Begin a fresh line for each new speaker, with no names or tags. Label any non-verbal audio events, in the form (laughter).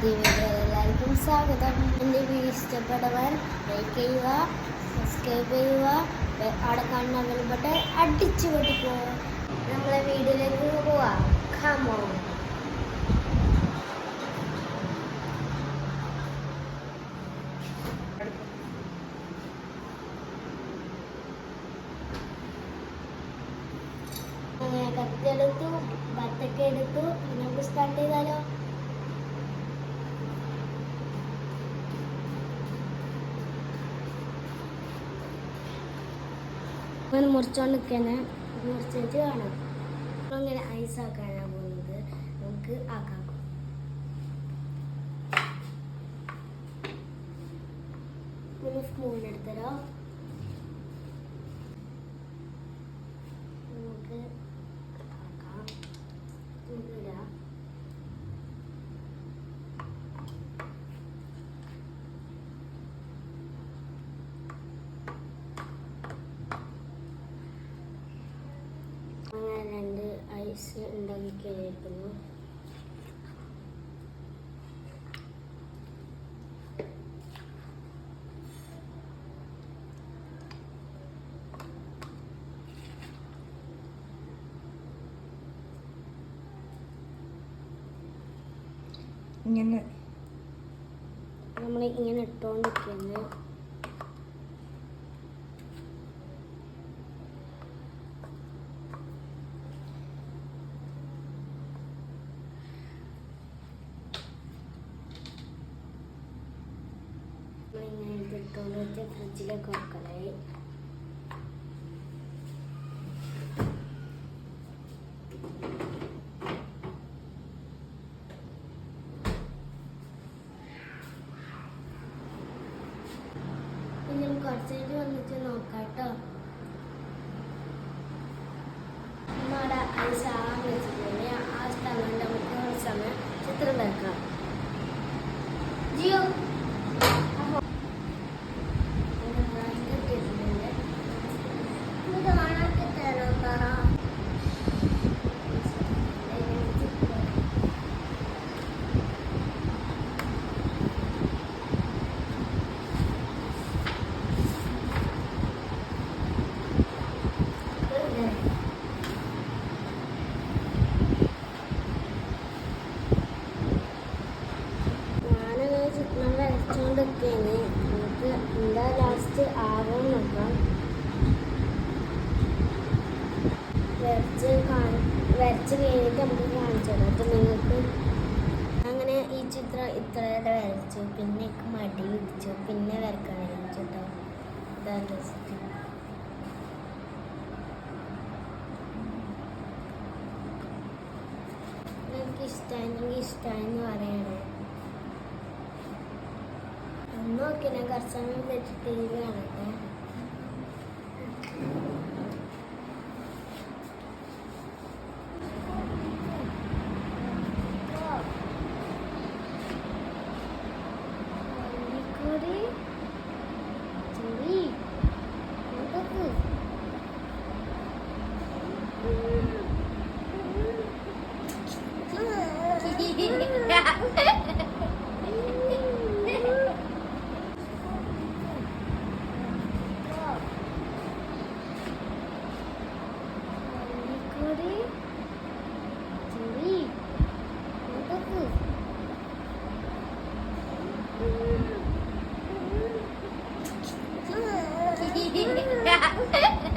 പുതിയ വീഡിയോ എല്ലാവർക്കും സ്വാഗതം. എന്റെ വീഡിയോ ഇഷ്ടപ്പെടുവാൻ ലൈക്ക് ചെയ്യുക സബ്സ്ക്രൈബ് ചെയ്യുക അവിടെ കാണുന്ന ബട്ടൺ അടിച്ചു പൊട്ടിക്കുക. നമ്മളെ വീഡിയോയിലേക്ക് പോവാം. കമോ കത്തെടുത്തു ബത്തക്ക എടുത്തു നമുക്ക് സ്റ്റാർട്ട് ചെയ്താലോ അങ്ങനെ മുറിച്ചോണ്ട് നിൽക്കന്നെ മുറിച്ചിട്ട് കാണാം. അങ്ങനെ ഐസ് ആക്കാനാണ് പോകുന്നത്. നമുക്ക് ആക്കാം. ഒന്ന് നമുക്ക് ആക്കാം നമുക്ക് ഇടാം അങ്ങനെ രണ്ട് ഐസ് ഉണ്ടാക്കി കഴിഞ്ഞിരിക്കുന്നു
ഇങ്ങനെ
നമ്മൾ ഇങ്ങനെ ഇട്ടുകൊണ്ടിരിക്കുന്നു ഫ്രിഡ്ജിലേക്ക് വെക്കണേ ഇനി കുറച്ചായിട്ട് വന്നിട്ട് നോക്കാം കേട്ടോ നമ്മുടെ ഐസ് ആകാൻ വെച്ചിട്ടുണ്ടെങ്കിൽ ആ സ്ഥലം നമുക്ക് കുറച്ച് സമയം ചിത്രം വരക്കാം ജിയോ അപ്പോ ഇത് കിട്ടിയിട്ടുണ്ട്. ഇത് കാണാത്ത തരാം പറ ഞാനങ്ങനെ ചിത്രം വരച്ചുകൊണ്ടിരിക്കുകയാണ് നമുക്ക് എന്താ ലാസ്റ്റ് ആകും നോക്കാം വരച്ച് കാണി വരച്ച് കഴിഞ്ഞിട്ട് നമുക്ക് കാണിച്ചു തരാം അപ്പം നിങ്ങൾക്ക് അങ്ങനെ ഈ ചിത്രം ഇത്ര വരെ വരച്ചു. പിന്നെ മടി വിരിച്ചു പിന്നെ വരക്കാൻ വരച്ചു കേട്ടോ ഇതാണ് രസം എനിക്ക് ഇഷ്ടമായെങ്കിൽ ഇഷ്ടമായെന്ന് പറയണേ. ഒന്നും നോക്കി ഞാൻ കുറച്ച് സമയം വെച്ചിട്ട് കാണട്ടെ. Ready? ảnh (laughs) hết